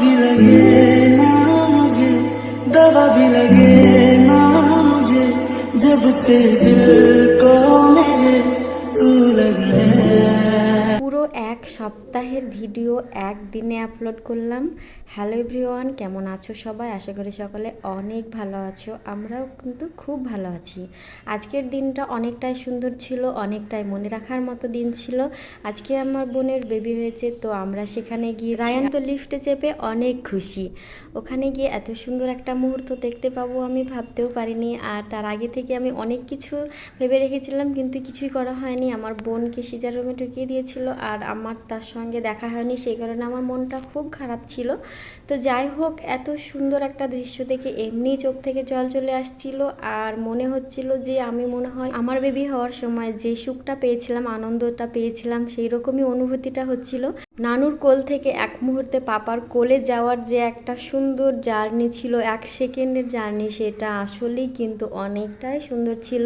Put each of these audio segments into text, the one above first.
भी लगे ना मुझे दवा भी लगे ना मुझे जब से दिल को मेरे পুরো এক সপ্তাহের ভিডিও একদিনে আপলোড করলাম। হ্যালো এভরিওয়ান কেমন আছো সবাই? আশা করি সকলে অনেক ভালো আছো আমরাও কিন্তু খুব ভালো আছি। আজকের দিনটা অনেকটাই সুন্দর ছিল অনেকটাই মনে রাখার মতো দিন ছিল। আজকে আমার বোনের বেবি হয়েছে তো আমরা সেখানে গিয়ে রায়ান তো লিফটে চেপে অনেক খুশি। ওখানে গিয়ে এত সুন্দর একটা মুহূর্ত দেখতে পাবো আমি ভাবতেও পারিনি। আর তার আগে থেকে আমি অনেক কিছু ভেবে রেখেছিলাম কিন্তু কিছুই করা হয়নি। আমার বোনকে সিজার রুমে ঢুকিয়ে দিয়েছিল আর আমার তার সঙ্গে দেখা হয়নি, সেই কারণে আমার মনটা খুব খারাপ ছিল। তো যাই হোক, এত সুন্দর একটা দৃশ্য দেখে এমনি চোখ থেকে জল চলে আসছিল আর মনে হচ্ছিল যে আমি মনে হয় আমার বেবি হওয়ার সময় যে সুখটা পেয়েছিলাম, আনন্দটা পেয়েছিলাম, সেই রকমই অনুভূতিটা হচ্ছিল। নানুর কোল থেকে এক মুহূর্তে পাপার কোলে যাওয়ার যে একটা সুন্দর জার্নি ছিল এক সেকেন্ডের জার্নি সেটা আসলেই কিন্তু অনেকটাই সুন্দর ছিল।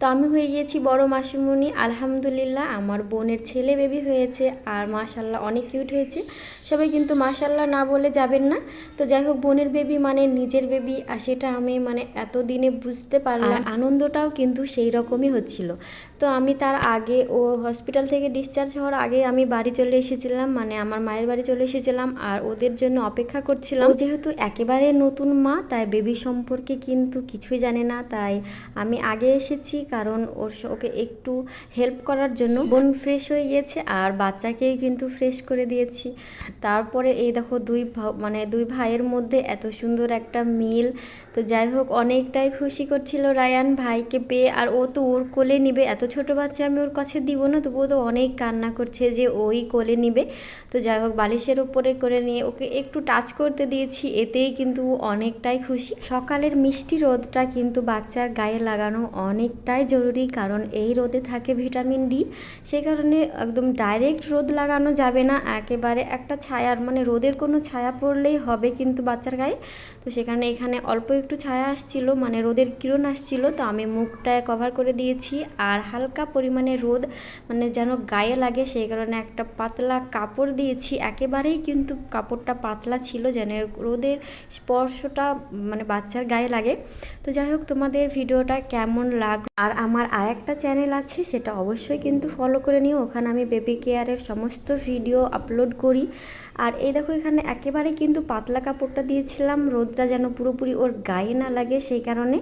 তো আমি হয়ে গিয়েছি বড় মাসিমণি। আলহামদুলিল্লাহ আমার বোনের ছেলে বেবি হয়েছে আর মাশাল্লাহ অনেক কিউট হয়েছে। সবাই কিন্তু মাশাল্লাহ না বলে যাবেন না। তো যাই হোক বোনের বেবি মানে নিজের বেবি আর সেটা আমি মানে এতদিনে বুঝতে পারলাম আনন্দটাও কিন্তু সেই রকমই হচ্ছিল। তো আমি তার আগে ও হসপিটাল থেকে ডিসচার্জ হওয়ার আগে আমি বাড়ি চলে এসেছিলাম। মানে আমার মায়ের বাড়ি চলে এসেছিলাম আর ওদের জন্য অপেক্ষা করছিলাম। যেহেতু একেবারে নতুন মা, তাই বেবি সম্পর্কে কিন্তু কিছুই জানে না। তাই আমি আগে এসেছি কারণ ওর ওকে একটু হেল্প করার জন্য। বোন ফ্রেশ হয়ে গিয়েছে আর বাচ্চাকেই কিন্তু ফ্রেশ করে দিয়েছি। তারপরে এই দেখো দুই মানে দুই ভাইয়ের মধ্যে এত সুন্দর একটা মিল। তো যাই হোক, অনেকটাই খুশি করছিল রায়ান ভাইকে পেয়ে। আর ও তো ওর কোলে নিবে। এত ছোট বাচ্চা আমি ওর কাছে দিব না, তবুও তো অনেক কান্না করছে যে ওই কোলে নিবে। তো যাই হোক, বালিশের উপরে করে নিয়ে ওকে একটু টাচ করতে দিয়েছি, এতেই কিন্তু অনেকটাই খুশি। সকালের মিষ্টি রোদটা কিন্তু বাচ্চার গায়ে লাগানো অনেকটাই জরুরি, কারণ এই রোদে থাকে ভিটামিন ডি। সেই কারণে একদম ডাইরেক্ট রোদ লাগানো যাবে না, একেবারে একটা ছায়ার মানে রোদের কোনো ছায়া পড়লেই হবে কিন্তু বাচ্চার গায়ে। তো সেখানে এখানে অল্প একটু ছায়া আসছিল মানে রোদের কিরণ আসছিল, তো আমি মুখটায় কভার করে দিয়েছি। আর হালকা পরিমাণে রোদ মানে যেন গায়ে লাগে সেই কারণে একটা পাতলা কাপড় দিয়েছি, একেবারেই কিন্তু কাপড়টা পাতলা ছিল যেন রোদের স্পর্শটা মানে বাচ্চার গায়ে লাগে। তো যাই হোক, তোমাদের ভিডিওটা কেমন লাগ আর আমার আর একটা চ্যানেল আছে, সেটা অবশ্যই কিন্তু ফলো করে নিও। ওখানে আমি বেবি কেয়ারের সমস্ত ভিডিও আপলোড করি। আর এই দেখো, এখানে একেবারে কিন্তু পাতলা কাপড়টা দিয়েছিলাম। রোদটা যেন পুরোপুরি ওর গায়ে না লাগে সেই কারণে।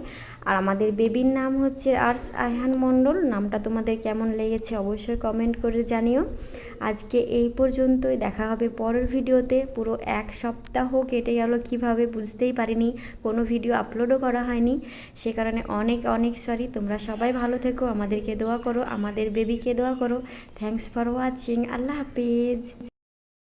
আর আমাদের বেবির নাম হচ্ছে আর্স আয়হান মণ্ডল। নামটা তোমাদের কেমন লেগেছে অবশ্যই কমেন্ট করে জানিও। আজকে এই পর্যন্তই দেখা হবে পরের ভিডিওতে। পুরো এক সপ্তাহ কেটে গেল কীভাবে বুঝতেই পারিনি, কোনো ভিডিও আপলোডও করা হয়নি। সে কারণে অনেক অনেক সরি তোমরা সবাই ভালো থেকো, আমাদেরকে দোয়া করো, আমাদের বেবিকে দোয়া করো। Thanks for watching Allah Hafiz.